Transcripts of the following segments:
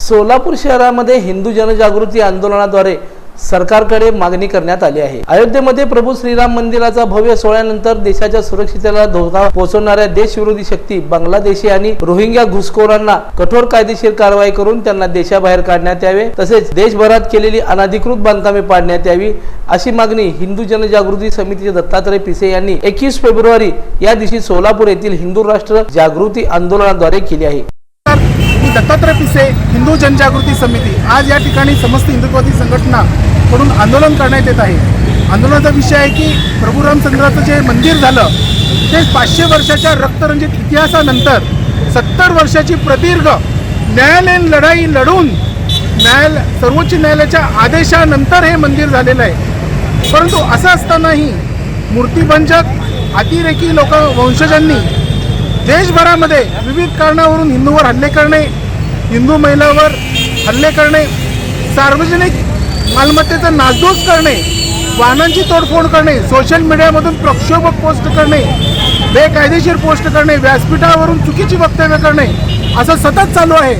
सोलापूर शहरामध्ये हिंदू जनजागृती आंदोलनाद्वारे सरकारकडे मागणी करण्यात आली आहे. अयोध्येमध्ये प्रभू श्रीराम मंदिराचा भव्य सोहळ्यानंतर देशाच्या सुरक्षितेला धोका पोहोचवणाऱ्या देशविरोधी शक्ती बांगलादेशी आणि रोहिंग्या घुसखोरांना कठोर कायदेशीर कारवाई करून त्यांना देशाबाहेर काढण्यात यावे तसेच देशभरात केलेली अनाधिकृत बांधकामे पाडण्यात यावी अशी मागणी हिंदू जनजागृती समितीचे दत्तात्रय पिसे यांनी एकवीस फेब्रुवारी या दिवशी सोलापूर येथील हिंदू राष्ट्र जागृती आंदोलनाद्वारे केली आहे. दत्तात्रय पिसे हिंदू जनजागृती समिती आज या ठिकाणी समस्त हिंदुत्वादी संघटना कडून आंदोलन करण्यात येत आहे. आंदोलनाचा विषय आहे की प्रभू रामचंद्राचं जे मंदिर झालं ते पाचशे वर्षाच्या रक्तरंजित इतिहासानंतर सत्तर वर्षाची प्रदीर्घ न्यायालयीन लढाई लढून न्यायालय सर्वोच्च न्यायालयाच्या आदेशानंतर हे मंदिर झालेलं आहे. परंतु असं असतानाही मूर्तिभंजक अतिरेकी लोक वंशजांनी देशभरामध्ये विविध कारणावरून हिंदूवर हल्ले करणे हिंदू महिलावर हल्ले करणे सार्वजनिक मालमत्तेचा नासधूस करणे वाहनांची तोडफोड करणे सोशल मीडियामधून प्रक्षोभक पोस्ट करणे बेकायदेशीर पोस्ट करणे व्यासपीठावरून चुकीची वक्तव्य करणे असं सतत चालू आहे.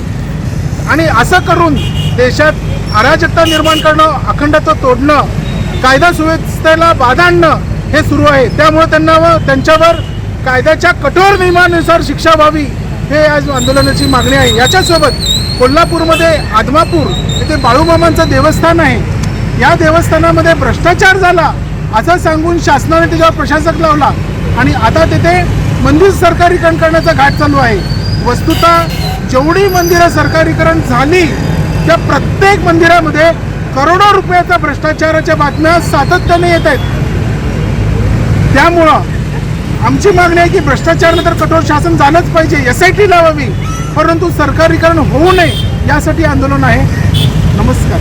आणि असं करून देशात अराजकता निर्माण करणं अखंडत्व तोडणं कायदा सुव्यवस्थेला बाधा आणणं हे सुरू आहे. त्यामुळे त्यांना व त्यांच्यावर कायद्याच्या कठोर नियमानुसार शिक्षा व्हावी हे आज आंदोलनाची मागणी आहे. याच्यासोबत कोल्हापूरमध्ये आदमापूर येथे बाळूमामांचं देवस्थान आहे. या देवस्थानामध्ये भ्रष्टाचार झाला असं सांगून शासनाने त्याच्यावर प्रशासक लावला आणि आता तिथे मंदिर सरकारीकरण करण्याचा घाट चालू आहे. वस्तुतः जेवढी मंदिरं सरकारीकरण झाली त्या प्रत्येक मंदिरामध्ये करोडो रुपयाचा भ्रष्टाचाराच्या बातम्या सातत्याने येत आहेत. त्यामुळं आमची मागणी आहे की भ्रष्टाचारानंतर कठोर शासन झालंच पाहिजे. एस आय टी लावावी. परंतु सरकारीकरण होऊ नये यासाठी आंदोलन आहे. नमस्कार.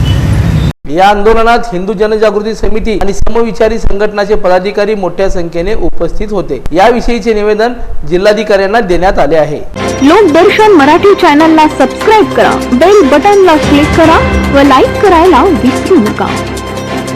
या आंदोलनात हिंदू जनजागृती समिती आणि समविचारी संघटनाचे पदाधिकारी मोठ्या संख्येने उपस्थित होते. याविषयीचे निवेदन जिल्हाधिकाऱ्यांना देण्यात आले आहे. लोकदर्शन मराठी चॅनलला सबस्क्राईब करा बेल बटनला क्लिक करा व लाईक करायला विसरू नका.